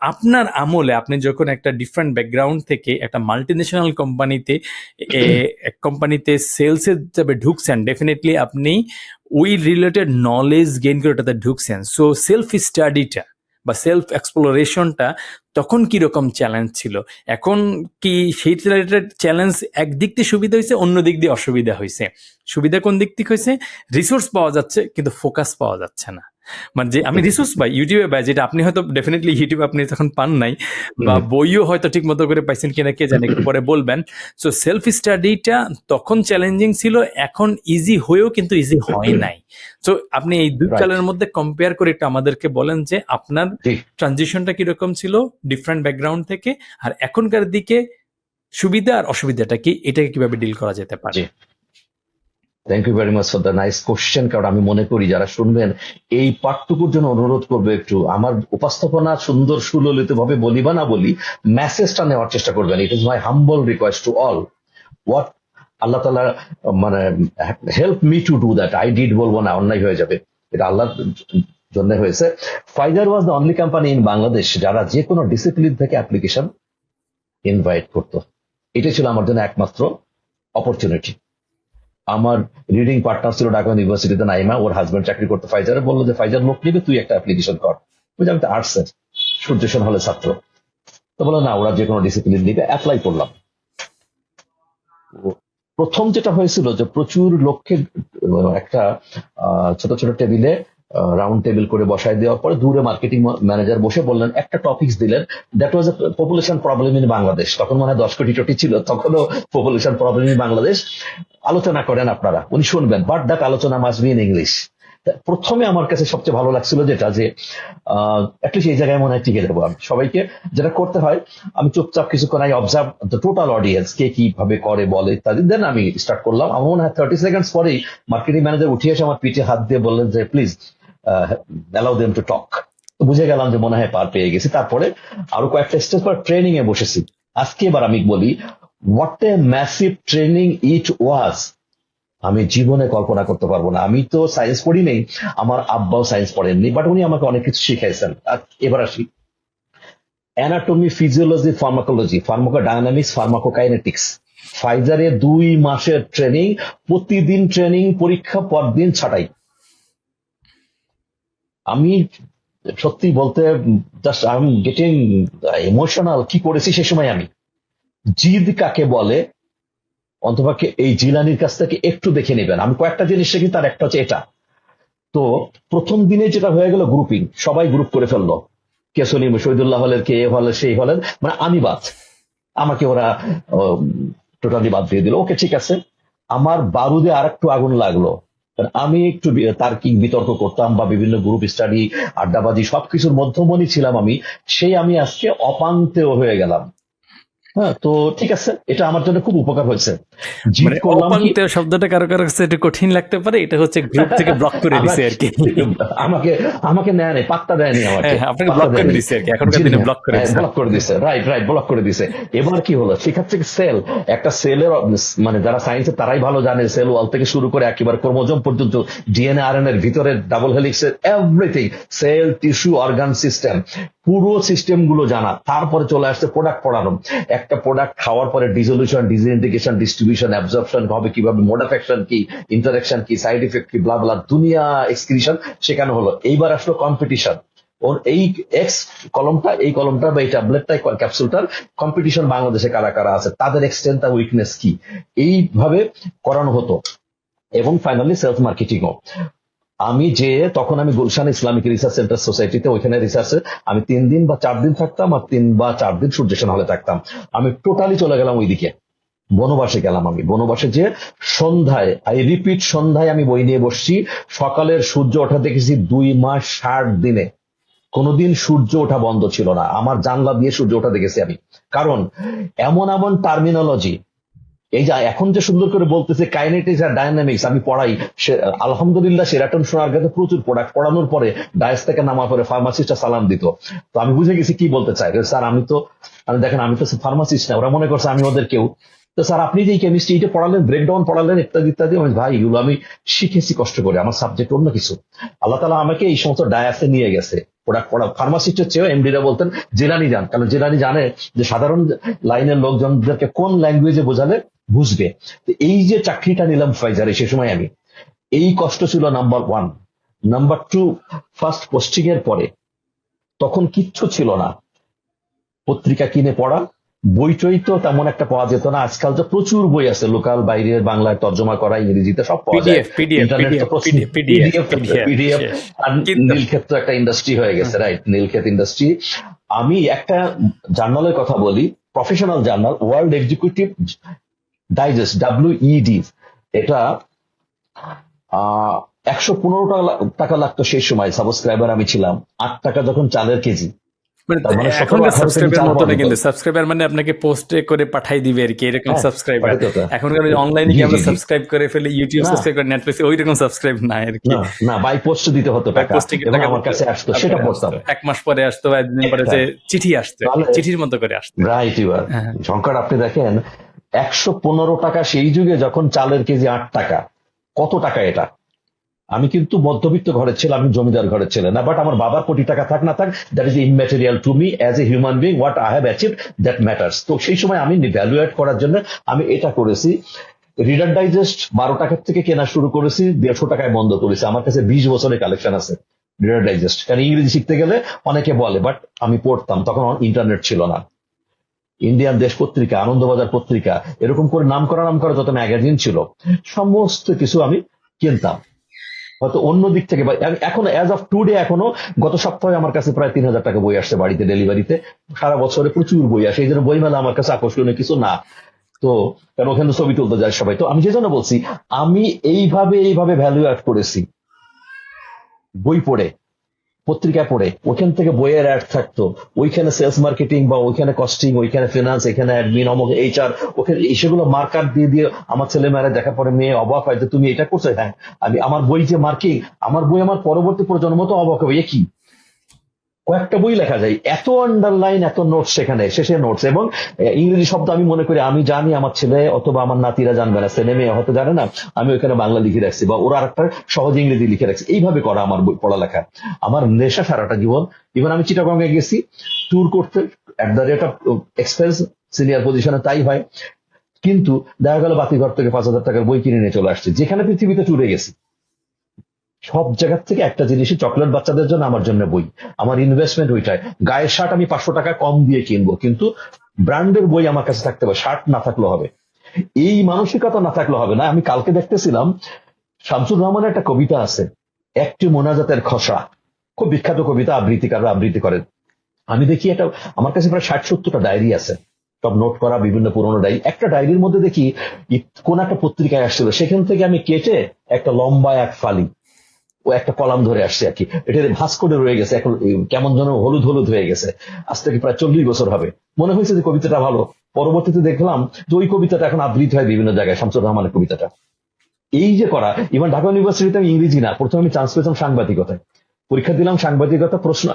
আপনার আমলে আপনি যখন একটা ডিফারেন্ট ব্যাকগ্রাউন্ড থেকে একটা মাল্টিনেশনাল কোম্পানিতে এক কোম্পানিতে সেলসের যাবে ঢুকছেন ডেফিনেটলি আপনি ওই রিলেটেড নলেজ গেইন করে ওটাতে ঢুকছেন। সো সেলফ স্টাডিটা বা সেলফ এক্সপ্লোরেশনটা তখন কি রকম চ্যালেঞ্জ ছিল? এখন কি সেই রিলেটেড চ্যালেঞ্জ একদিক দিয়ে সুবিধা হয়েছে, অন্য দিক দিয়ে অসুবিধা হয়েছে? সুবিধা কোন দিক থেকে হয়েছে? রিসোর্স পাওয়া যাচ্ছে, কিন্তু ফোকাস পাওয়া যাচ্ছে না। মানে যে আমি রিসোর্স পাই ইউটিউবে পাই যেটা আপনি হয়তো ডেফিনেটলি ইউটিউবে আপনি তখন পান নাই বা বইও হয়তো ঠিক মতো করে পাইছেন কিনা কে জানে পরে বলবেন। সো সেলফ স্টাডিটা তখন চ্যালেঞ্জিং ছিল এখন ইজি হয়েও কিন্তু ইজি হয় নাই। সো আপনি এই দুই কালের মধ্যে কম্পেয়ার করে একটু আমাদেরকে বলেন যে আপনার ট্রানজিশনটা কীরকম ছিল ডিফারেন্ট ব্যাকগ্রাউন্ড থেকে আর এখনকার দিকে সুবিধা আর অসুবিধাটা কি এটাকে কীভাবে ডিল করা যেতে পারে? Thank you very much for the nice question কারণ আমি মনে করি যারা শুনবেন, এই পাঠটুকুর জন্য অনুরোধ করব একটু। আমার উপস্থাপনা সুন্দর সুললিত ভাবে বলি বা না বলি মেসেজটা নেওয়ার চেষ্টা করবেন। It is my humble request to all what আল্লাহ তালা মানে help me to do that I did বলব না, অন্যায় হয়ে যাবে। এটা আল্লাহর জন্য হয়েছে। Pfizer was the only company in Bangladesh যারা যে কোনো ডিসিপ্লিন থেকে অ্যাপ্লিকেশন ইনভাইট করতো। এটাই ছিল আমার জন্য একমাত্র অপরচুনিটি আমার রিডিং পার্টনার ছিল ঢাকা ইউনিভার্সিটিতে নাইমা ওর হাজবেন্ড চাকরি করতে ফাইজারে বলল যে ফাইজার লোক নিবে তুই একটা অ্যাপ্লিকেশন কর। বুঝলি আমি তো আর্টসের সূর্য সেন হলে ছাত্র। তো বলল না ওরা যে কোনো ডিসিপ্লিন নিবে। অ্যাপ্লাই করলাম। প্রথম যেটা হয়েছিল যে প্রচুর লোককে একটা আহ, ছোট ছোট টেবিলে রাউন্ড টেবিল করে বসায় দেওয়ার পরে দূরে মার্কেটিং ম্যানেজার বসে বললেন একটা টপিকস দিলেন that was a population problem in Bangladesh তখন মনে দশ কোটি টোটি ছিল তখনও পপুলেশন প্রবলেম ইন বাংলাদেশ আলোচনা করেন আপনারা, উনি শুনবেন। বাট দ্যাট আলোচনা মাস্ট বি ইন ইংলিশ প্রথমে আমার কাছে সবচেয়ে ভালো লাগছিল যেটা যে অ্যাটলিস্ট এই জায়গায় মনে হয় টিকে দেবো আমি। সবাইকে যেটা করতে হয়, আমি চুপচাপ কিছুক্ষণ I observe the total audience কে কীভাবে করে, বলে ইত্যাদি। দেন আমি স্টার্ট করলাম। আমার মনে হয় থার্টি সেকেন্ডস পরেই মার্কেটিং ম্যানেজার উঠে এসে আমার পিঠে হাত দিয়ে বললেন যে please allow them to talk বুঝে গেলাম যে মনে হয় পার পেয়ে গেছি। তারপরে আরও কয়েকটা স্টেজ পর ট্রেনিং এ বসেছি। আজকে এবার আমি বলি what a massive training it was আমি জীবনে কল্পনা করতে পারব না। আমি তো সায়েন্স পড়ি নেই, আমার আব্বাও সায়েন্স পড়েননি বাট উনি আমাকে অনেক কিছু শিখাইছেন। এবার আসি। Anatomy physiology pharmacology pharmacodynamics pharmacokinetics ফাইজারে দুই মাসের ট্রেনিং প্রতিদিন ট্রেনিং পরীক্ষা পর দিন ছাটাই। আমি সত্যি বলতে just I am getting emotional কি করেছি সে সময় আমি। জিদ কাকে বলে? অন্তপাকে এই জিলানির কাছ থেকে একটু দেখে নেবেন। আমি কয়েকটা জিনিস শিখি তার একটা হচ্ছে এটা। তো প্রথম দিনে যেটা হয়ে গেল গ্রুপিং সবাই গ্রুপ করে ফেলল। কে সলিম, শহীদুল্লাহ হলের কে এ হলের সেই হলের মানে আমি বাদ। আমাকে ওরা টোটালি বাদ দিয়ে দিল। ওকে, ঠিক আছে। আমার বারুদে আর একটু আগুন লাগল। আমি একটু তার্কিক, বিতর্ক করতাম বা বিভিন্ন গ্রুপ স্টাডি আড্ডাবাজি, সবকিছুর মধ্যমণি ছিলাম আমি। সেই আমি আজকে অপান্তেও হয়ে গেলাম। হ্যাঁ তো ঠিক আছে এটা আমার জন্য খুব উপকার হয়েছে। মানে শব্দটা কারও কারও কাছে একটু কঠিন লাগতে পারে এটা হচ্ছে গ্রুপ থেকে ব্লক করে দিছে আর কি। আমাকে আমাকে নেয় নেই পাত্তা দেয়নি আমাকে। হ্যাঁ, আপনাকে block করে দিছে আর কি, এখনকার দিনে block করে দিছে। ব্লক করে দিছে রাইট রাইট ব্লক করে দিছে। এবার কি হলো? সেখান থেকে সেল একটা সেলের মানে যারা সায়েন্সে তারাই ভালো জানে সেল ওয়াল থেকে শুরু করে একেবারে ক্রোমোজোম পর্যন্ত ডিএনএ আর এর ভিতরে ডাবল হেলিক্স এর everything cell tissue organ system পুরো সিস্টেমগুলো জানা। তারপরে চলে আসছে প্রোডাক্ট পড়ানো। একটা প্রোডাক্ট খাওয়ার পরে ডিজলিউশন ডিসইন্টিগ্রেশন ডিস্ট্রিবিউশন অ্যাবজর্পশন হবে কীভাবে মোডাফেকশন কি ইন্টারাকশন কি সাইড ইফেক্ট কি ব্লা ব্লা দুনিয়া এক্সক্রিশন শেখানো হলো। এইবার আসলো কম্পিটিশন ওর এই এক্স কলমটা, এই কলমটা বা এই ট্যাবলেটটা ক্যাপসুলটার কম্পিটিশন বাংলাদেশে কারা কারা আছে, তাদের এক্সটেন্ট আর উইকনেস কি? এইভাবে করানো হতো। এবং ফাইনালি সেলস মার্কেটিংও আমি যে তখন আমি গুলশান ইসলামিক রিসার্চ সেন্টার সোসাইটিতে ওইখানে রিসার্চে আমি তিন দিন বা চার দিন থাকতাম আর তিন বা চার দিন সূর্যসেন হলে থাকতাম। আমি টোটালি চলে গেলাম ওইদিকে। বনবাসে গেলাম আমি। বনবাসে যে সন্ধ্যায় আই রিপিট সন্ধ্যায় আমি বই নিয়ে বসছি। সকালের সূর্য ওঠা দেখেছি দুই মাস ষাট দিনে। কোনোদিন সূর্য ওঠা বন্ধ ছিল না। আমার জানলা দিয়ে সূর্য ওঠা দেখেছি আমি। কারণ এমন এমন টার্মিনোলজি এই যে এখন যে সুন্দর করে বলতেছে কাইনেটিক্স আর ডায়নামিক্স আমি পড়াই আলহামদুলিল্লাহ সেরাটন সোনার কাছে প্রচুর প্রোডাক্ট পড়ানোর পরে ডায়াস থেকে নামার পরে ফার্মাসিস্টটা সালাম দিত। তো আমি বুঝে গেছি কি বলতে চাই স্যার, আমি তো আমি দেখেন, আমি তো ফার্মাসিস্ট না, ওরা মনে করছে আমি ওদের কেউ। তো স্যার, আপনি যে কেমিস্ট্রি এটা পড়ালেন ব্রেকডাউন পড়ালেন, ইত্যাদি ইত্যাদি, আমি ভাই, এগুলো আমি শিখেছি কষ্ট করে, আমার সাবজেক্ট অন্য কিছু। আল্লাহ তালা আমাকে এই সমস্ত ডায়াসে নিয়ে গেছে। প্রোডাক্ট পড়া ফার্মাসিস্টের চেয়েও এমডিরা বলতেন জেলানি যান। কারণ জেলানি জানে যে সাধারণ লাইনের লোকজনদেরকে কোন ল্যাঙ্গুয়েজে বোঝালে বুঝবে। এই যে চাকরিটা নিলাম ফাইজারে সে সময় আমি, এই কষ্ট ছিল number one number two first posting এর পরে তখন কিচ্ছু ছিল না। পত্রিকা কিনে পড়া বই টই তো তেমন একটা পাওয়া যেত না। আজকাল তো প্রচুর বই আছে। লোকাল বাইরের বাংলায় তর্জমা করা ইংরেজিতে সব পাওয়া যায়। পিডিএফ পিডিএফ ইন্টারনেট তো প্রচুর। পিডিএফ পিডিএফ পিডিএফ আর কিন্তু- নীলক্ষেত্র একটা ইন্ডাস্ট্রি হয়ে গেছে রাইট নীলক্ষেত ইন্ডাস্ট্রি আমি একটা জার্নালের কথা বলি professional journal world executive digest WED এটা একশো পনেরো টাকা লাগতো সেই সময়। সাবস্ক্রাইবার আমি ছিলাম। আট টাকা যখন চালের কেজি। মানে মানে এখনকার সাবস্ক্রাইবার মতো না কিন্তু সাবস্ক্রাইবার মানে আপনাকে পোস্টে করে পাঠাই দিবে আর কি এরকম হ্যাঁ, সাবস্ক্রাইবার এখনকার অনলাইনে কি আমরা জি, জি। সাবস্ক্রাইব করে ফেলে ইউটিউব। সাবস্ক্রাইব করে নেটফ্লিক্স ওই রকম সাবস্ক্রাইব না আর কি। না বাই পোস্ট দিতে হতো টাকা। এবং আমার কাছে আসতো সেটা পড়তাম এক মাস পরে আসতো বা একদিন পরে যে চিঠি আসতো চিঠির মতো করে আসতো। রাইট ইউর হ্যাঁ। আপনি দেখেন একশো পনেরো টাকা সেই যুগে যখন চালের কেজি আট টাকা কত টাকা এটা? আমি কিন্তু মধ্যবিত্ত ঘরের ছেলে, আমি জমিদার ঘরের ছেলে না বাট আমার বাবার কোটি টাকা থাক না থাক that is immaterial to me as a human being what I have achieve that matters তো সেই সময় আমি ভ্যালুয়েট করার জন্য আমি এটা করেছি। রিডার ডাইজেস্ট বারো টাকার থেকে কেনা শুরু করেছি, দেড়শো টাকায় বন্ধ করেছি। আমার কাছে বিশ বছরের কালেকশন আছে রিডার ডাইজেস্ট কারণ ইংরেজি শিখতে গেলে অনেকে বলে বাট আমি পড়তাম, তখন ইন্টারনেট ছিল না। ইন্ডিয়ান দেশ পত্রিকা, আনন্দবাজার পত্রিকা, এরকম করে নাম করা নাম করা যত ম্যাগাজিন ছিল, সমস্ত কিছু আমি কিনতাম। হয়তো অন্য দিক থেকে বা এ- এখন অ্যাজ অফ টুডে এখনও গত সপ্তাহে আমার কাছে প্রায় তিন হাজার টাকা বই আসছে বাড়িতে ডেলিভারিতে। সারা বছরে প্রচুর বই আসে, এই জন্য বই মেলা আমার কাছে আকর্ষণীয় কিছু না। তো, কারণ ওখানে ছবি তুলতে যায় সবাই। তো আমি যে জন্য বলছি, আমি এইভাবে এইভাবে ভ্যালু অ্যাড করেছি বই পড়ে। পত্রিকা পড়ে ওখান থেকে বইয়ের অ্যাড থাকতো। ওইখানে সেলস মার্কেটিং বা ওইখানে কস্টিং ওইখানে ফিনান্স এখানে অ্যাডমিন অমুক এইচআর ওখানে সেগুলো মার্কার দিয়ে দিয়ে আমার ছেলে মেয়েরা দেখা পরে মেয়ে অবাক হয় যে, তুমি এটা করছ? হ্যাঁ আমি, আমার বই যে মার্কিং আমার বই আমার পরবর্তী প্রজন্ম তো অবাক হবে। কি? কয়েকটা বই লেখা যায়। এত আন্ডারলাইন এত নোটস সেখানে, শেষে নোটস এবং ইংরেজি শব্দ আমি মনে করি, আমি জানি আমার ছেলে অথবা আমার নাতিরা জানবে না, ছেলে হয়তো জানে না, আমি ওইখানে বাংলা লিখে রাখছি বা ওরা আরেকটা সহজ ইংরেজি লিখে রাখছি। এইভাবে করা আমার বই, পড়ালেখা। আমার নেশা সারাটা জীবন। ইভেন আমি চিটাগঙ্গে গেছি ট্যুর করতে at the rate of expense senior পজিশনে তাই হয়। কিন্তু দেখা গেল বাতিঘর থেকে পাঁচ হাজার টাকার বই কিনে নিয়ে চলে আসছে। যেখানে পৃথিবীতে ট্যুরে গেছি। সব জায়গার থেকে একটা জিনিসই চকলেট বাচ্চাদের জন্য আমার জন্য বই। আমার ইনভেস্টমেন্ট ওইটাই গায়ের শার্ট আমি পাঁচশো টাকা কম দিয়ে কিনবো, কিন্তু ব্র্যান্ডের বই আমার কাছে থাকতে হবে, শার্ট না থাকলে হবে। এই মানসিকতা না থাকলে হবে না, আমি কালকে দেখতেছিলাম, শামসুর রহমানের একটা কবিতা আছে, একটি মোনাজাতের খসড়া। খুব বিখ্যাত কবিতা, আবৃত্তিকাররা আবৃত্তি করেন। আমি দেখি এটা, আমার কাছে প্রায় ষাট সত্তরটা ডায়েরি আছে। সব নোট করা, বিভিন্ন পুরোনো ডায়েরি। একটা ডায়েরির মধ্যে দেখি কোন একটা পত্রিকায় আসছিল, সেখান থেকে আমি কেটে একটা লম্বা এক ফালি একটা কলাম ধরে আসছে আর কি। এটা ভাস করে রয়ে গেছে, এখন কেমন যেন হলুদ হলুদ হয়ে গেছে। আজ থেকে প্রায় চল্লিশ বছর হবে। মনে হয়েছে যে কবিতাটা ভালো। পরবর্তীতে দেখলাম যে ওই কবিতাটা এখন আবৃত হয় বিভিন্ন জায়গায়, শামসুর রহমানের কবিতাটা। এই যে করা, ইভেন ঢাকা ইউনিভার্সিটিতে আমি ইংরেজি না, প্রথমে আমি চান্স পেয়েছিলাম সাংবাদিকতায়। পরীক্ষা দিলাম সাংবাদিকতা প্রশ্ন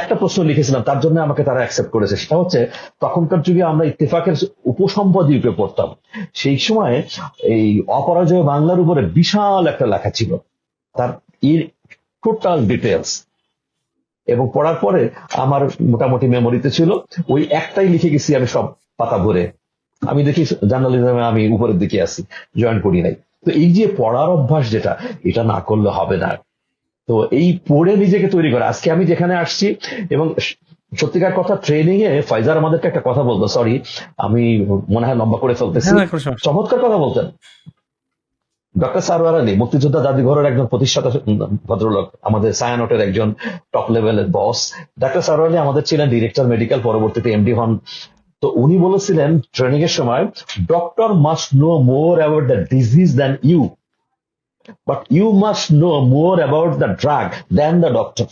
একটা প্রশ্ন লিখেছিলাম, তার জন্য আমাকে তারা অ্যাকসেপ্ট করেছে। সেটা হচ্ছে, তখনকার যুগে আমরা ইত্তেফাকের উপসম্পাদীয়কে পড়তাম। সেই সময় এই অপরাজয় বাংলার উপরে বিশাল একটা লেখা ছিল। তার এর টোটাল ডিটেলস এবং পড়ার পরে আমার মোটামুটি মেমোরিতে ছিল ওই একটাই লিখে গেছি আমি সব পাতা ভরে। আমি দেখি জার্নালিজমে আমি উপরের দিকে আছি জয়েন করি নাই। তো এই যে পড়ার অভ্যাস যেটা এটা না করলে হবে না। তো এই পড়ে নিজেকে তৈরি করা। আজকে আমি যেখানে আসছি এবং সত্যিকার কথা ট্রেনিং এ ফাইজার আমাদেরকে একটা কথা বলতো সরি আমি মনে হয় লম্বা করে ফেলতেছি হ্যাঁ। চমৎকার কথা বলতেন। ডক্টর সারওয়ার আলী, মুক্তিযোদ্ধা জাদুঘরের একজন প্রতিষ্ঠাতা ভদ্রলোক, আমাদের সায়ানোটের একজন টপ লেভেলের বস ডক্টর সারওয়ার আলী আমাদের ছিলেন ডিরেক্টর মেডিকেল পরবর্তীতে এমডি হন। তো উনি বলেছিলেন ট্রেনিং এর সময় doctor must know more about the disease than you but you must know more about the drug than the doctor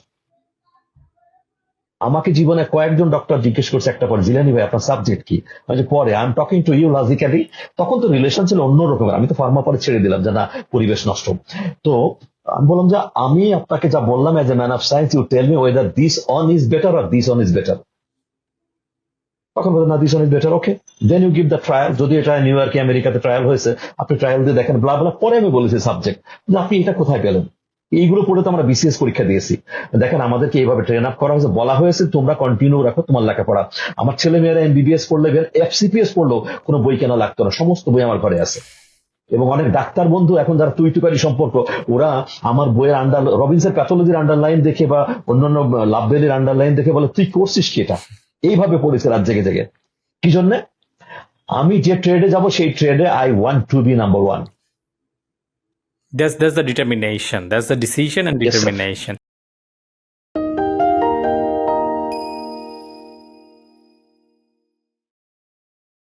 আমাকে জীবনে কয়েকজন ডক্টর জিজ্ঞেস করছে একটা পর, জিলানি ভাই, আপনার সাবজেক্ট কি? পরে I am talking to you logically তখন তো রিলেশন ছিল অন্য রকমের। আমি তো ফার্মা পরে ছেড়ে দিলাম, যে না পরিবেশ নষ্ট। তো আমি বললাম যে, আমি আপনাকে যা বললাম as a man of science you tell me whether this one is better R this one is better তখন বলে না this one is better okay then you give the trial যদি এটা নিউ ইয়র্কে আমেরিকাতে ট্রায়াল হয়েছে, আপনি ট্রায়াল দিয়ে দেখেন ব্লা ব্লা পরে আমি বলেছি সাবজেক্ট যে আপনি এটা কোথায় পেলেন? এইগুলো পড়ে তো আমরা বিসিএস পরীক্ষা দিয়েছি। দেখেন, আমাদেরকে এইভাবে ট্রেন আপ করা হয়েছে। বলা হয়েছে, তোমরা কন্টিনিউ রাখো তোমার লেখাপড়া। আমার ছেলে মেয়েরা এমবিবিএস পড়লে এফসিপিএস পড়লেও কোনো বই কেনা লাগতো না। সমস্ত বই আমার ঘরে আছে। এবং অনেক ডাক্তার বন্ধু, এখন যারা তুই টুকারি সম্পর্ক, ওরা আমার বইয়ের আন্ডার রবিন্সের প্যাথোলজির আন্ডারলাইন দেখে বা অন্যান্য লাভবেলির আন্ডারলাইন দেখে বলে, তুই করছিস কি এটা? এইভাবে পড়েছে রাত জেগে জেগে। কি জন্যে? আমি যে ট্রেডে যাব, সেই ট্রেডে I want to be number one That's that's the determination. That's the decision and determination.